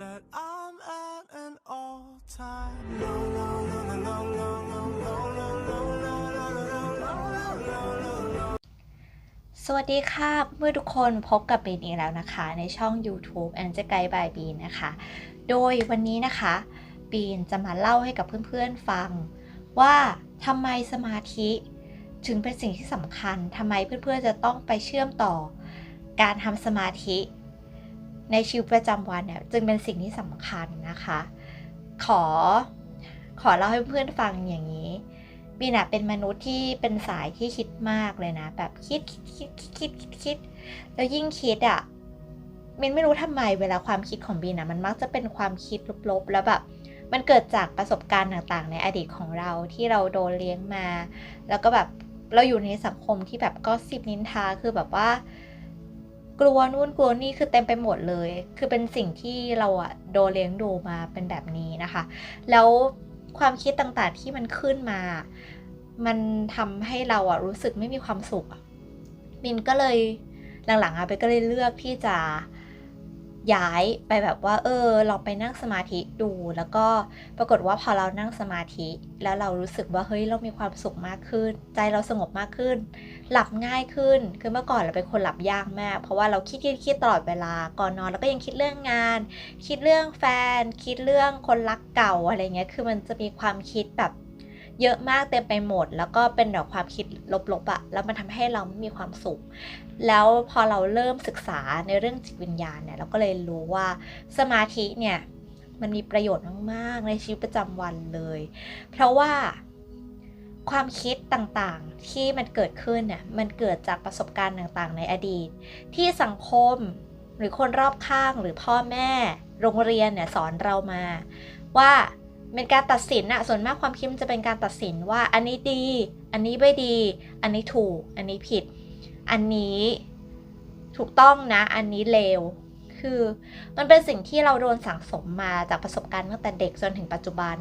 that I'm at an all-time low, low, low, low, low, low, low, low, low, low, low, low, low, low, low, low. low, สวัสดีค่ะเมื่อทุกคนพบกับบีนอีกแล้วนะคะ ในช่อง YouTube a n g e l Guide by Bean นะคะ โดยวันนี้นะคะ บีนจะมาเล่าให้กับเพื่อนๆฟัง ว่าทำไมสมาธิถึงเป็นสิ่งที่สำคัญทำไมเพื่อนๆจะต้องไปเชื่อมต่อ การทำสมาธิ ในชีวิตประจำวันเนี่ยจึงเป็นสิ่งที่สำคัญนะคะ ขอขอเล่าให้เพื่อนฟังอย่างนี้บีน่ะเป็นมนุษย์ที่เป็นสายที่คิดมากเลยนะ แบบคิดคิดคิดคิดคิดคิดแล้วยิ่งคิดอะ่ะมินไม่รู้ทำไมเวลาความคิดของบีน่ะมันมักจะเป็นความคิดลบๆแล้วแบบมันเกิดจากประสบการณ์ต่างๆ ในอดีตของเราที่เราโดนเลี้ยงมา แล้วก็แบบเราอยู่ในสังคมที่แบบก็สิบนินทาคือแบบว่า กลัวนู่นกลัวนี่คือเต็มไปหมดเลย คือเป็นสิ่งที่เราอะโดนเลี้ยงดูมาเป็นแบบนี้นะคะ แล้วความคิดต่างๆที่มันขึ้นมา มันทำให้เราอะรู้สึกไม่มีความสุขมินก็เลยหลังๆอะไปก็เลยเลือกที่จะ ย้ายไปแบบว่า เออลองไปนั่งสมาธิดู แล้วก็ปรากฏว่าพอเรานั่งสมาธิ แล้วเรารู้สึกว่าเฮ้ยเรามีความสุขมากขึ้น ใจเราสงบมากขึ้น หลับง่ายขึ้นคือเมื่อก่อนเราเป็นคนหลับยากมาก เพราะว่าเราคิดคิดคิดตลอดเวลาก่อนนอนแล้วก็ยังคิดเรื่องงาน คิดเรื่องแฟน คิดเรื่องคนรักเก่าอะไรเงี้ยคือมันจะมีความคิดแบบ เยอะมากเต็มไปหมด แล้วก็เป็นแบบความคิดลบๆอะแล้วมันทำให้เราไม่มีความสุข แล้วพอเราเริ่มศึกษาในเรื่องจิตวิญญาณเนี่ยเราก็เลยรู้ว่าสมาธิเนี่ยมันมีประโยชน์มากๆ ในชีวิตประจำวันเลย เพราะว่าความคิดต่างๆที่มันเกิดขึ้นเนี่ยมันเกิดจากประสบการณ์ต่างๆ ในอดีต ที่สังคมหรือคนรอบข้างหรือพ่อแม่ โรงเรียนเนี่ยสอนเรามา ว่า เป็นการตัดสินอะส่วนมากความคิดมันจะเป็นการตัดสินว่าอันนี้ดี อันนี้ไม่ดี อันนี้ถูก อันนี้ผิด อันนี้ถูกต้องนะ อันนี้เลว คือมันเป็นสิ่งที่เราโดนสั่งสมมาจากประสบการณ์ตั้งแต่เด็กจนถึงปัจจุบัน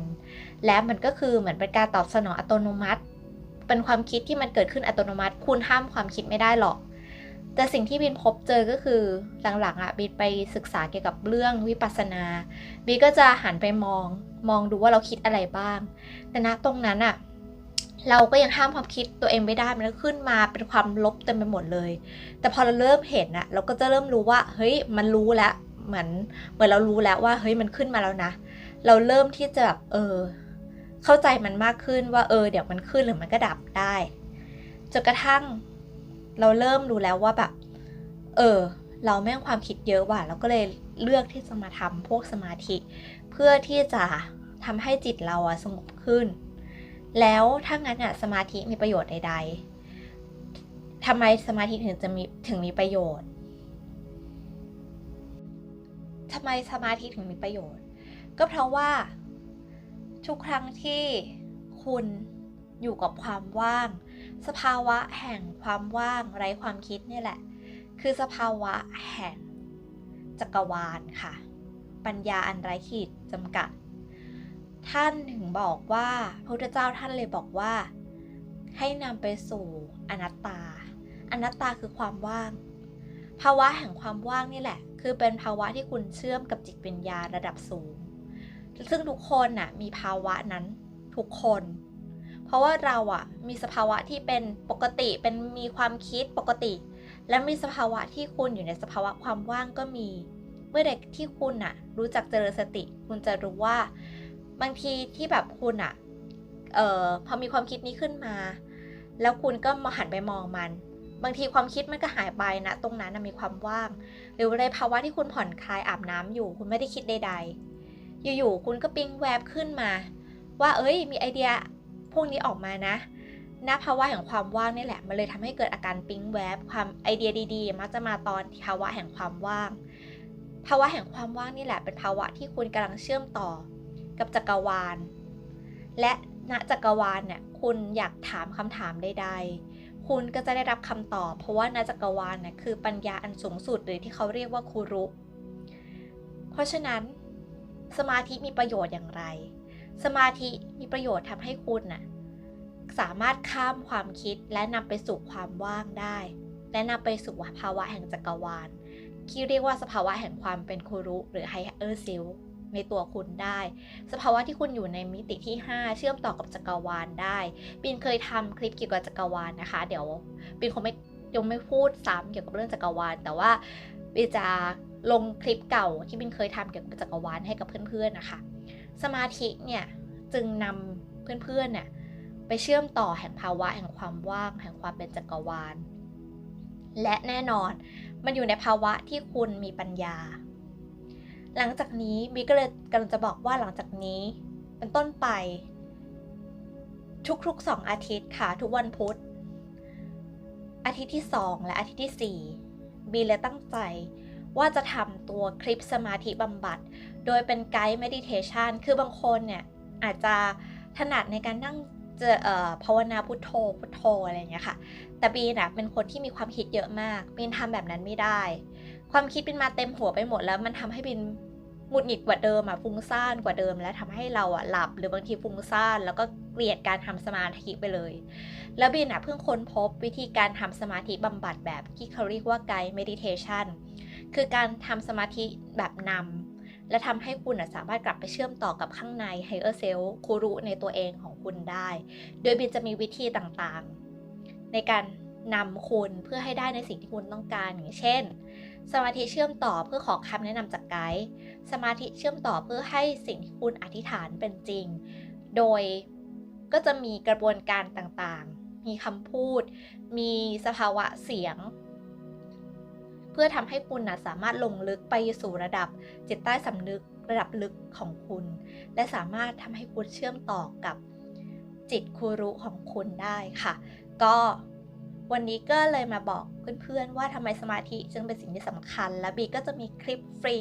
และมันก็คือเหมือนเป็นการตอบสนองอัตโนมัติ เป็นความคิดที่มันเกิดขึ้นอัตโนมัติ คุณห้ามความคิดไม่ได้หรอก แต่สิ่งที่บินพบเจอก็คือหลังๆอะบินไปศึกษาเกี่ยวกับเรื่องวิปัสสนาบินก็จะหันไปมอง มองดูว่าเราคิดอะไรบ้าง แต่ณตรงนั้นอะเราก็ยังห้ามความคิดตัวเองไม่ได้ มันก็ขึ้นมาเป็นความลบเต็มไปหมดเลย แต่พอเราเริ่มเห็นอะเราก็จะเริ่มรู้ว่า เฮ้ย มันรู้แล้ว เหมือน เหมือนเรารู้แล้วว่า เฮ้ย มันขึ้นมาแล้วนะ เราเริ่มที่จะแบบ เออ เข้าใจมันมากขึ้นว่า เออ เดี๋ยวมันขึ้นหรือมันก็ดับได้ จนกระทั่ง เราเริ่มรู้แล้วว่าแบบ เออ เราแม่งความคิดเยอะว่ะเราก็เลยเลือกที่จะมาทำพวกสมาธิ เพื่อที่จะทำให้จิตเราอะสงบขึ้น แล้วถ้างั้นอะสมาธิมีประโยชน์ใด ๆทำไมสมาธิถึงจะมีถึงมีประโยชน์ทำไมสมาธิถึงมีประโยชน์ ก็เพราะว่าทุกครั้งที่คุณอยู่กับความว่าง สภาวะแห่งความว่างไร้ความคิดนี่แหละ คือสภาวะแห่งจักรวาลค่ะ ปัญญาอันไร้ขีดจำกัด ท่านถึงบอกว่าพระพุทธเจ้าท่านเลยบอกว่า ให้นำไปสู่อนัตตา อนัตตาคือความว่าง ภาวะแห่งความว่างนี่แหละ คือเป็นภาวะที่คุณเชื่อมกับจิตวิญญาณระดับสูง ซึ่งทุกคนน่ะมีภาวะนั้นทุกคน เพราะว่าเราอะมีสภาวะที่เป็นปกติเป็นมีความคิดปกติ และมีสภาวะที่คุณอยู่ในสภาวะความว่างก็มี เมื่อเด็กที่คุณน่ะรู้จักเจริญสติ คุณจะรู้ว่า บางทีที่แบบคุณอะเอ่อพอมีความคิดนี้ขึ้นมา แล้วคุณก็มาหันไปมองมัน บางทีความคิดมันก็หายไปนะ ตรงนั้นมีความว่าง หรือในภาวะที่คุณผ่อนคลายอาบน้ำอยู่ คุณไม่ได้คิดใด ๆ อยู่ๆคุณก็ปิ๊งแวบขึ้นมา ว่าเอ้ย มีไอเดีย พวกนี้ออกมานะณภาวะแห่งความว่างนี่แหละ มันเลยทำให้เกิดอาการปิ๊งแวบ ความไอเดียดีๆ มักจะมาตอนภาวะแห่งความว่าง ภาวะแห่งความว่างนี่แหละ เป็นภาวะที่คุณกำลังเชื่อมต่อ กับจักรวาล และณจักรวาลเนี่ยคุณอยากถามคำถามใดๆ คุณก็จะได้รับคำตอบ เพราะว่าณจักรวาลเนี่ยคือปัญญาอันสูงสุดหรือที่เขาเรียกว่าครูรุ เพราะฉะนั้นสมาธิมีประโยชน์อย่างไร สมาธิมีประโยชน์ทำให้คุณน่ะสามารถข้ามความคิดและนำไปสู่ความว่างได้ และนำไปสู่ภาวะแห่งจักรวาลที่เรียกว่าสภาวะแห่งความเป็นครูรุ หรือ higher self ในตัวคุณได้ สภาวะที่คุณอยู่ในมิติที่ 5 เชื่อมต่อกับจักรวาลได้บินเคยทำคลิปเกี่ยวกับจักรวาลนะคะ เดี๋ยวบินคงไม่ยังไม่พูดซ้ำเกี่ยวกับเรื่องจักรวาล แต่ว่าบินจะลงคลิปเก่าที่บินเคยทำเกี่ยวกับจักรวาลให้กับเพื่อนๆนะคะ สมาธิเนี่ยจึงนำเพื่อนๆเนี่ยไปเชื่อมต่อแห่งภาวะแห่งความว่างแห่งความเป็นจักรวาล และแน่นอนมันอยู่ในภาวะที่คุณมีปัญญา หลังจากนี้บีก็เลยกำลังจะบอกว่าหลังจากนี้ เป็นต้นไป ทุกๆสองอาทิตย์ค่ะทุกวันพุธ อาทิตย์ที่ 2 และอาทิตย์ที่ 4 บีเลยตั้งใจว่าจะทำตัวคลิปสมาธิบำบัด โดยเป็นไกด์เมดิเทชันคือบางคนเนี่ยอาจจะถนัดในการนั่งเจอภาวนาพุทโธพุทโธอะไรอย่างเงี้ยค่ะ แต่บีน่ะเป็นคนที่มีความคิดเยอะมากบินทำแบบนั้นไม่ได้ ความคิดบินมาเต็มหัวไปหมดแล้วมันทำให้บินหงุดหงิดกว่าเดิมอะฟุ้งซ่านกว่าเดิม และทำให้เราอะหลับหรือบางทีฟุ้งซ่านแล้วก็เกลียดการทำสมาธิไปเลย แล้วบินอะเพิ่งค้นพบวิธีการทำสมาธิบำบัดแบบที่เขาเรียกว่าไกด์เมดิเทชันคือการทำสมาธิแบบนำ และทำให้คุณสามารถกลับไปเชื่อมต่อกับข้างใน higher self คูรุในตัวเองของคุณได้ โดยบินจะมีวิธีต่างๆ ในการนำคุณเพื่อให้ได้ในสิ่งที่คุณต้องการอย่างเช่น สมาธิเชื่อมต่อเพื่อขอคำแนะนำจากไกด์สมาธิเชื่อมต่อเพื่อให้สิ่งที่คุณอธิษฐานเป็นจริง โดยก็จะมีกระบวนการต่างๆ มีคำพูด มีสภาวะเสียง พื่อทำให้คุณนะสามารถลงลึกไปสู่ระดับจิตใต้สำนึกระดับลึกของคุณ และสามารถทำให้คุณเชื่อมต่อกับจิตคูรุของคุณได้ค่ะ ก็วันนี้ก็เลยมาบอกเพื่อนๆว่าทำไมสมาธิจึงเป็นสิ่งที่สำคัญ และบีก็จะมีคลิปฟรี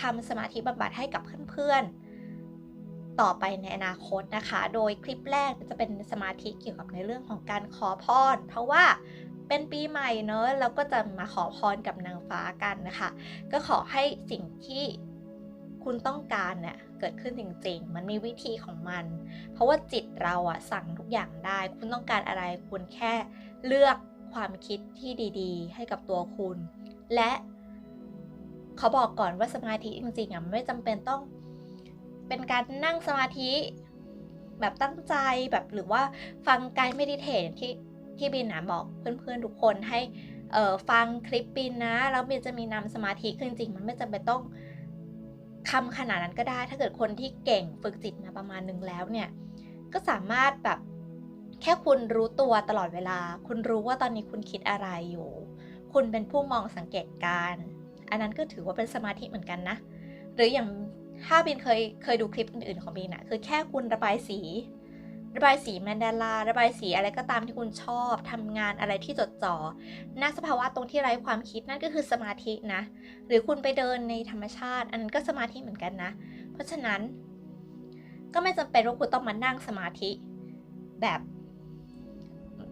ทำสมาธิบำบัดให้กับเพื่อนๆ ต่อไปในอนาคตนะคะ โดยคลิปแรกจะเป็นสมาธิเกี่ยวกับในเรื่องของการขอพร เพราะว่า เป็นปีใหม่เนอะเราก็จะมาขอพรกับนางฟ้ากันนะคะ ก็ขอให้สิ่งที่คุณต้องการเนี่ยเกิดขึ้นจริงๆ มันมีวิธีของมัน เพราะว่าจิตเราอะสั่งทุกอย่างได้ คุณต้องการอะไร คุณแค่เลือกความคิดที่ดีๆ ให้กับตัวคุณ และเขาบอกก่อนว่าสมาธิจริงๆอะไม่จำเป็นต้องเป็นการนั่งสมาธิแบบตั้งใจแบบหรือว่าฟังไกด์เมดิเทชที่ ที่บินนะบอกเพื่อนๆทุกคนให้ฟังคลิปบินนะ แล้วบินจะมีนำสมาธิคือจริงมันไม่จำเป็นต้องทำขนาดนั้นก็ได้ ถ้าเกิดคนที่เก่งฝึกจิตมาประมาณนึงแล้วเนี่ย ก็สามารถแบบแค่คุณรู้ตัวตลอดเวลา คุณรู้ว่าตอนนี้คุณคิดอะไรอยู่ คุณเป็นผู้มองสังเกตการ อันนั้นก็ถือว่าเป็นสมาธิเหมือนกันนะ หรืออย่างถ้าบินเคยเคยดูคลิปอื่นๆของบินนะคือแค่คุณระบายสี ระบายสีแมนดาราระบายสีอะไรก็ตามที่คุณชอบทำงานอะไรที่จดจ่อน้าสภาวะตรงที่ไร้ความคิดนั่นก็คือสมาธินะ หรือคุณไปเดินในธรรมชาติ อันนั้นก็สมาธิเหมือนกันนะ เพราะฉะนั้น ก็ไม่จำเป็นว่าคุณต้องมานั่งสมาธิ แบบ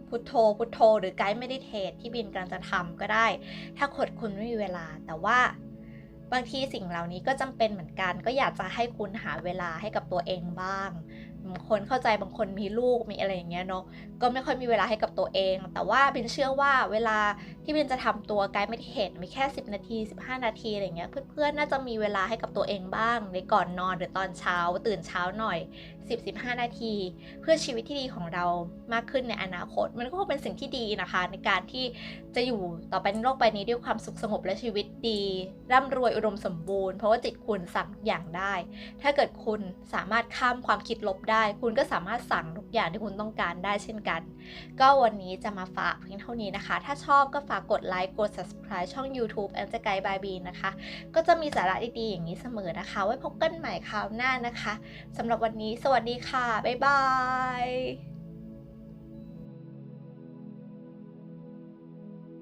พุทโธ พุทโธ หรือไกด์เมดิเทตที่บินกำลังจะทำก็ได้ ถ้าขดคุณไม่มีเวลา แต่ว่าบางทีสิ่งเหล่านี้ก็จำเป็นเหมือนกัน ก็อยากจะให้คุณหาเวลาให้กับตัวเองบ้าง บางคนเข้าใจบางคนมีลูกมีอะไรอย่างเงี้ยเนาะก็ไม่ค่อยมีเวลาให้กับตัวเอง แต่ว่าบินเชื่อว่าเวลาที่บินจะทำตัวไกด์เมดิเทตมีแค่ 10 นาที 15 นาทีอะไรเงี้ยเพื่อนๆน่าจะมีเวลาให้กับตัวเองบ้างในก่อนนอนหรือตอนเช้าตื่นเช้าหน่อย 10-15 นาที เพื่อชีวิตที่ดีของเรามากขึ้นในอนาคต มันก็คงเป็นสิ่งที่ดีนะคะ ในการที่จะอยู่ต่อไปในโลกใบนี้ด้วยความสุขสงบและชีวิตดี ร่ำรวยอุดมสมบูรณ์เพราะว่าจิตคุณสั่งทุกอย่างได้ ถ้าเกิดคุณสามารถข้ามความคิดลบได้ คุณก็สามารถสั่งทุกอย่างที่คุณต้องการได้เช่นกัน ก็วันนี้จะมาฝากเพียงเท่านี้นะคะ ถ้าชอบก็ฝากกดไลค์กด subscribe ช่อง YouTube แอนจะไกด์บายบีนะคะ ก็จะมีสาระดีๆอย่างนี้เสมอนะคะ ไว้พบกันใหม่คราวหน้านะคะสำหรับวันนี้สวัสดีค่ะ บ๊ายบาย